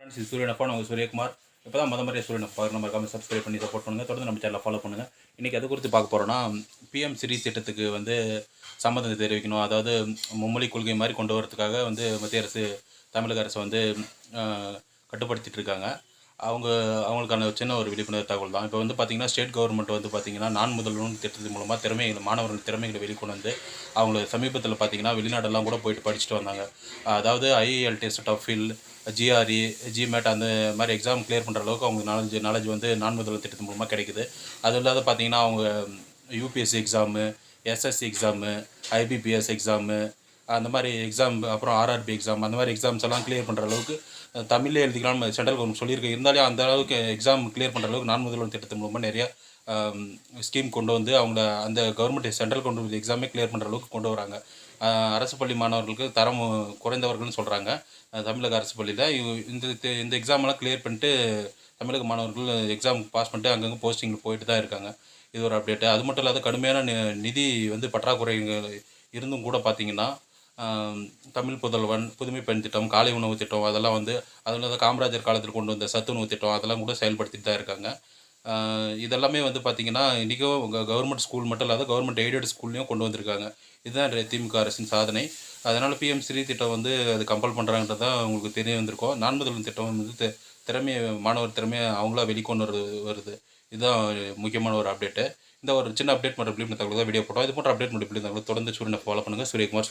Friends இது சூரியன் நான் சூரியகுமார். இப்போ தான் மொதல் முறையாக சூரியன் நம்ம மறக்காம சப்ஸ்கிரைப் பண்ணி சப்போர்ட் பண்ணுங்கள் தொடர்ந்து நம்ம சேனலை ஃபாலோ பண்ணுங்கள் இன்றைக்கி எது குறித்து பார்க்க போகிறோன்னா பிஎம் சிரி திட்டத்துக்கு வந்து சம்மதம் தெரிவிக்கணும். அதாவது மும்மொழி கொள்கை மாதிரி கொண்டு வரதுக்காக வந்து மத்திய அரசு தமிழக அரசு வந்து கட்டுப்படுத்திட்டு இருக்காங்க. அவங்க அவங்களுக்கான சின்ன ஒரு விழிப்புணர்வு தகவல் தான். இப்போ வந்து பார்த்திங்கன்னா ஸ்டேட் கவர்மெண்ட் வந்து பார்த்திங்கன்னா நான் முதல்வன் திட்டத்தின் மூலமாக திறமைகளை மாணவர்கள் திறமைகளை வெளிக்கொண்டு வந்து அவங்கள சமீபத்தில் பார்த்திங்கன்னா வெளிநாடெல்லாம் கூட போயிட்டு படிச்சுட்டு வந்தாங்க. அதாவது ஐஏஎல் டெஸ்ட் டஃபில் ஜிஆர்இ ஜிமேட் அந்த மாதிரி எக்ஸாம் கிளியர் பண்ணுற அளவுக்கு அவங்க நாலேஜ் நாலேஜ் வந்து நான் முதல்வர் திட்டத்து மூலமாக கிடைக்குது. அது இல்லாத பார்த்தீங்கன்னா அவங்க UPSC exam SSC exam IBPS exam அந்த மாதிரி எக்ஸாம் அப்புறம் ஆர்ஆர்பி எக்ஸாம் அந்த மாதிரி எக்ஸாம்ஸ் எல்லாம் கிளியர் பண்ணுற அளவுக்கு தமிழ்லேயே எழுதிக்கலாம் சென்ட்ரல் கவர்மெண்ட் சொல்லியிருக்கு. இருந்தாலே அந்த அளவுக்கு எக்ஸாம் கிளியர் பண்ணுற அளவுக்கு நான் முதல்வர் திட்டத்தின் மூலமாக நிறையா ஸ்கீம் கொண்டு வந்து அவங்கள அந்த கவர்மெண்ட் சென்ட்ரல் கவர்மெண்ட் எக்ஸாமே கிளியர் பண்ணுற அளவுக்கு கொண்டு வராங்க. அரசு பள்ளி மாணவர்களுக்கு தரம் குறைந்தவர்கள்னு சொல்கிறாங்க தமிழக அரசு பள்ளியில் இந்த இந்த எக்ஸாமெல்லாம் கிளியர் பண்ணிட்டு தமிழக மாணவர்கள் எக்ஸாம் பாஸ் பண்ணிட்டு அங்கங்கே போஸ்டிங்கில் போயிட்டு தான் இருக்காங்க. இது ஒரு அப்டேட்டு அது மட்டும் இல்லாத கடுமையான நி- நிதி வந்து பற்றாக்குறைகள் இருந்தும் கூட பார்த்திங்கன்னா தமிழ் புதல்வன் புதுமை பெண் திட்டம் காலை உணவு திட்டம் அதெல்லாம் வந்து அதில் இல்லாத காமராஜர் காலத்தில் கொண்டு வந்த சத்துணவு திட்டம் அதெல்லாம் கூட செயல்படுத்திட்டு தான் இருக்காங்க. இதெல்லாமே வந்து பார்த்திங்கன்னா இன்றைக்கும் கவர்மெண்ட் ஸ்கூல் மட்டும் இல்லாத கவர்மெண்ட் எய்டட் ஸ்கூல்லையும் கொண்டு வந்திருக்காங்க. இதுதான் திமுக அரசின் சாதனை. அதனால் பிஎம் ஸ்ரீ திட்டம் வந்து அது கம்பல் பண்ணுறாங்கன்றது தான் உங்களுக்கு தெரிய வந்திருக்கோம். நான்முதலன் திட்டம் வந்து திறமையை மாணவர் திறமையை அவங்களா வெளிக்கொண்டு வருது வருது. இதுதான் முக்கியமான ஒரு அப்டேட்டு இந்த ஒரு சின்ன அப்டேட் மட்டும் பிளிப் தகவல் தான் வீடியோ போட்டோம். இது போன்ற அப்டேட் மட்டும் பிளிப் தகவல் தொடர்ந்து சூரியனை ஃபாலோ பண்ணுங்கள் சூரியகுமார்